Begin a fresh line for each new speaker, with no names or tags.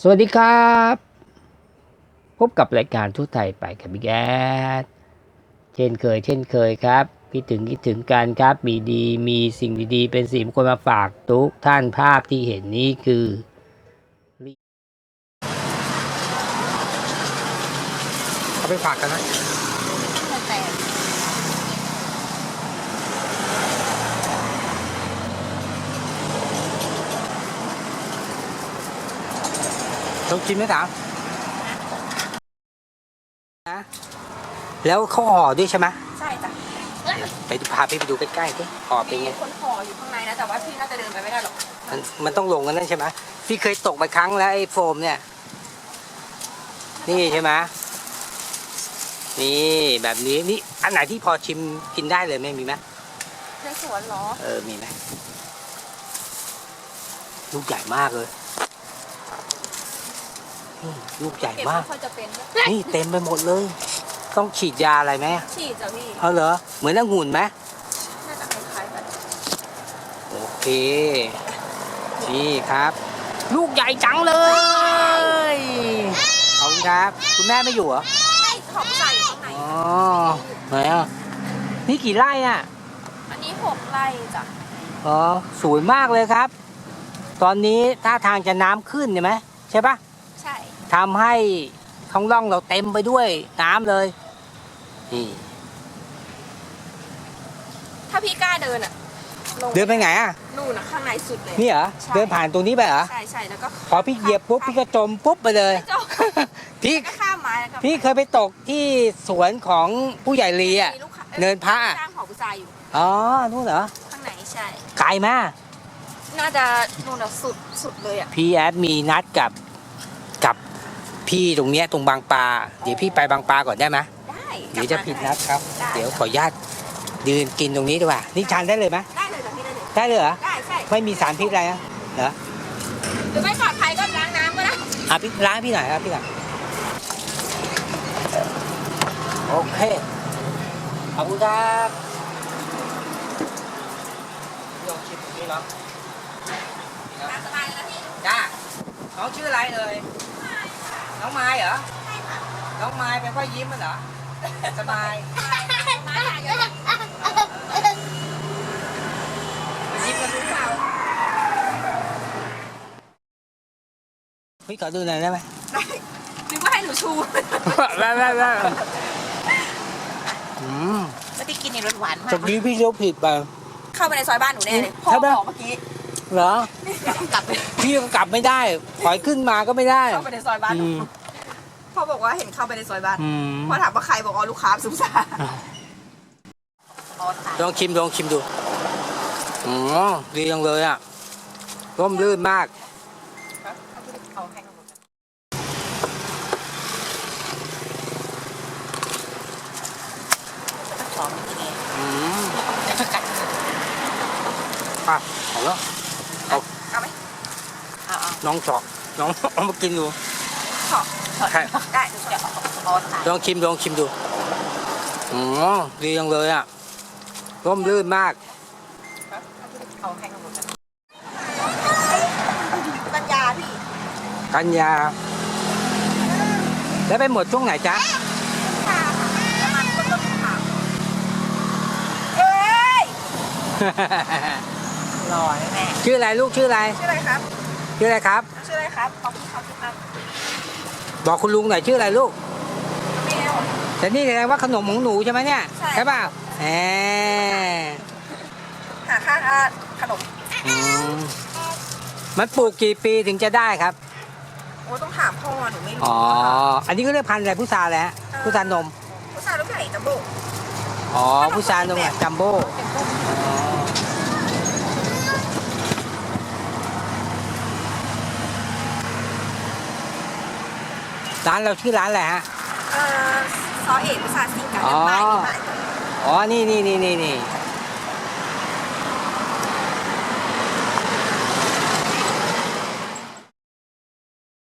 สวัสดีครับ พบกับรายการทั่วไทยไปกับบิ๊กแอดเช่นเคย เช่นเคยครับคิดถึงคิดถึงกันครับ มีดีมีสิ่งดีๆ เป็นสิ่งมงคลมาฝากทุกท่านภาพที่เห็นนี้คือ
เอาไปฝากกันนะ
แต่
ต้องกินไหมถามนะแล้วเขาห่อด้วยใช่ไหม
ใช่จ้ะ
ไปดูพาพี่ไปดูใกล้ๆดิห่อเป็นไง
มีคนห่ออยู่ข้างในนะแต่ว่าพี่น่าจะเดินไปไม่ได้หรอก
มันมันต้องลงกันนั่นใช่ไหมพี่เคยตกไปครั้งแล้วไอ้โฟมเนี่ย นี่ใช่ไหมนี่แบบนี้นี่อันไหนที่พอชิมกินได้เลยไหมมีไหม
ในสวนเหรอ
เออมีไหมลูกใหญ่มากเลยนี่ ลูกใหญ่
เก็บ
มาก
ไม่ค่อยจะเป็นด้วย
นี่เต็มไปหมดเลย ต้องฉีดยาอะไรไหม
ฉีดจ้ะพี่
เอาเหรอ เหมือนองุ่นไหม
น่าจะคล้ายๆกัน
โอเค นี่ครับ ลูกใหญ่จังเลยขอบคุณครับ คุณแม่ไม่อยู่เหรอ
ไม่ของใส่อยู่ข้างใน
อ๋อไหนอะ นี่กี่ไร่อะ
อันนี้หกไร่จ้ะ
อ๋อ สวยมากเลยครับ ตอนนี้ท่าทางจะน้ำขึ้นใช่ไหมใช่ปะ
ใช่
ทำให้ท้องร่องเราเต็มไปด้วยน้ำเลยนี่
ถ้าพี่กล้าเดินอะลง
เดินไปไหนอะ
นู่นอะข้างในสุดเลย
นี่เหรอ
ใช่
เดินผ่านตรงนี้ไปเหรอ
ใช่ใช่แล้วก็
พอพี่เหยียบปุ๊บพี่ก็จมปุ๊บไปเลย
เจ้า
พี่
ก็ข้ามไม้แล้วก็
พี่เคยไปตกที่สวนของผู้ใหญ่ลีอะ
มีลูกค้า
เนินพระอะ
จ้างหอผู้ชายอยู่
อ๋อนู่นเหรอ
ข้างในใช่
ไกลมาก
น่าจะนู่นอะสุดสุดเลยอะ
พี่แอดมีนัดกับกับ พี่ตรงเนี้ยตรงบางปลาเดี๋ยวพี่ไปบางปลาก่อนได้ไหม
ได้
เดี๋ยวจะผิดนัดครับ
ได้
เดี๋ยวขออนุญาตยืนกินตรงนี้ดีกว่านี่ทานได้เลยไหม
ได้เลยจ้ะพี่ได้เลย
ได้เลยเหรอ
ได้ใช่
ไม่มีสารพิษอะไรนะเหรอ
หรือไม่ปลอดภัยก็ล้างน้ำก็ได้
อะพี่ล้างพี่หน่อยครับพี่หน่อยโอเคขอบคุณครับลองชิมตรงนี้เนาะ
ตามสบายเลยนะพี่
จ้าน้องชื่ออะไรเอ่ย น้องไม้เหรอ น้องไม้เป็นพ่อยิ้มมันเหรอ สบาย
มาหาเยอะ
ยิ้มกันรู้เปล่าพี่ขอดูหน่อยได้ไหม
นึกว่าให้หนูชู
ได้ได้ได้อืม
ไม่ได้กินในรสหวานมา
ตะ
ก
กี้พี่ยกผิดไป
เข้าไปในซอยบ้านหนูแน่เลยพ่อ
ใช่ปะ
บอกเมื่อกี้
เหรอ
กลับไป
พี่ก็กลับไม่ได้ถอยขึ้นมาก็ไม่ได้
เข้าไปในซอยบ้านห
อื
นู
ม
พ่อบอกว่าเห็นเข้าไปในซอยบ้าน
อืม
พ่อถามว่าใครบอกว่าลูกค้าสุสา
ลองชิมลองชิมดูอ๋อดีจังเลยอะร่มรื่นมาก
เอาให้เขาหมดหอมจริง
อืม
กัด
อะเอาแล้ว
เอาไหมเอาเอา
น้องเจาะน้องเอามากินดู
ขอขอ
ใช่
ได้เดี๋ยวรอทาน
ลองชิมลองชิมดูอ๋อดีจังเลยอะร่มรื่นมาก
เอาให้เขาหมดปัญญาพี่
กันยา แล้วไปหมดช่วงไหนจ๊ะ
ประมาณต้นต้นขาวเอ้ยรอแน่
ชื่ออะไรลูกชื่ออะไร
ชื่ออะไรครับ
ชื่ออะไรครับ
ชื่ออะไรครับ ขอบคุณครับครับ
บอกคุณลุงหน่อยชื่ออะไรลูก
แมว
แต่นี่แสดงว่าขนมของหนูใช่ไหมเนี่ย
ใช่
เปล่าแหม
หาค่าขนม
อืมมันปลูกกี่ปีถึงจะได้ครับ
โอ้ต้องถามพ่อหนูไม่รู้
อ๋อ อันนี้ก็เรียกพันธุ์อะไรพุทราแหละพุทรานม
ผู้ชายลูกใหญ่จัมโบ้
อ๋อพุทรานมอะจัมโบ้อ๋อ ร้านเราชื่อร้านอะไรฮะ
เอ่อซอเอกภาษาสิงห์กับ
อ๋อ
น้ำไม้นี่ไม้
อ๋อ นี่นี่นี่นี่นี่
ใ